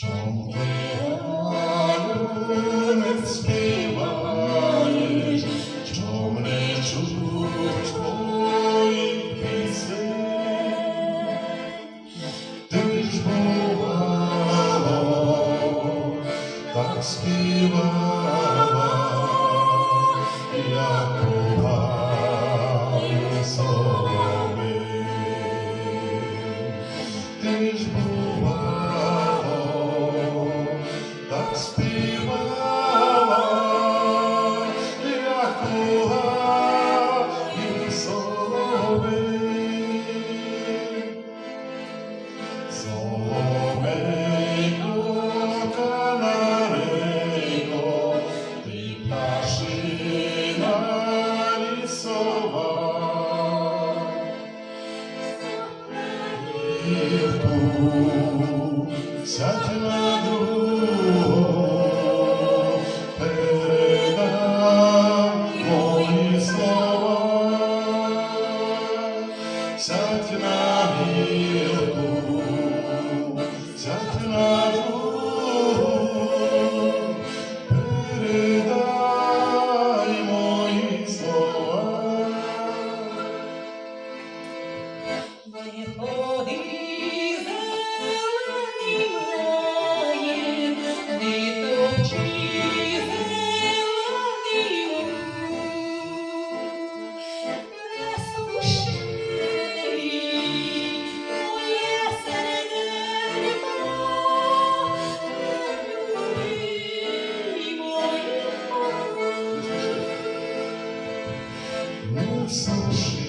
Чом ти горю не співаєш, чом не чуєш твоїх пісень? Ти ж бувало, так співала, як кохаю собі. Ти ж бувало, Satma Не суши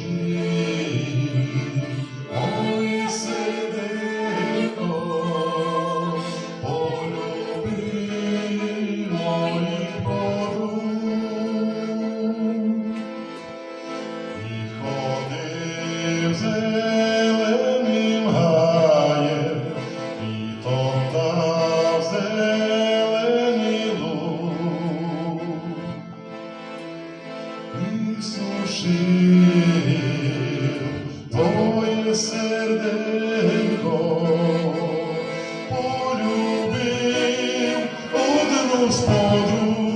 І сушив твоє серденько, полюбив одну з подруг,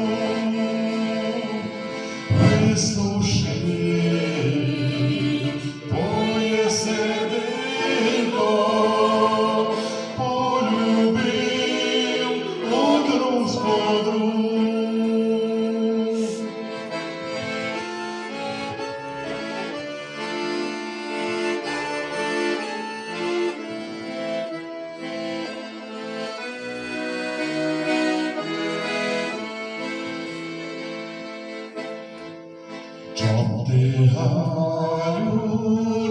Чом ти Галю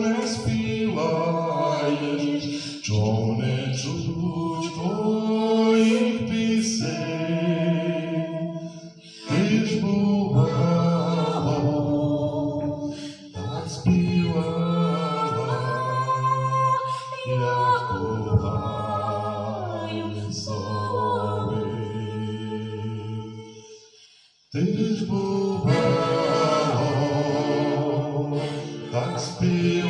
не співаєш, чом не чуть твоїх пісень, ти ж бувало, так співала, як кохаю зори. Ти ж бувало, так співала,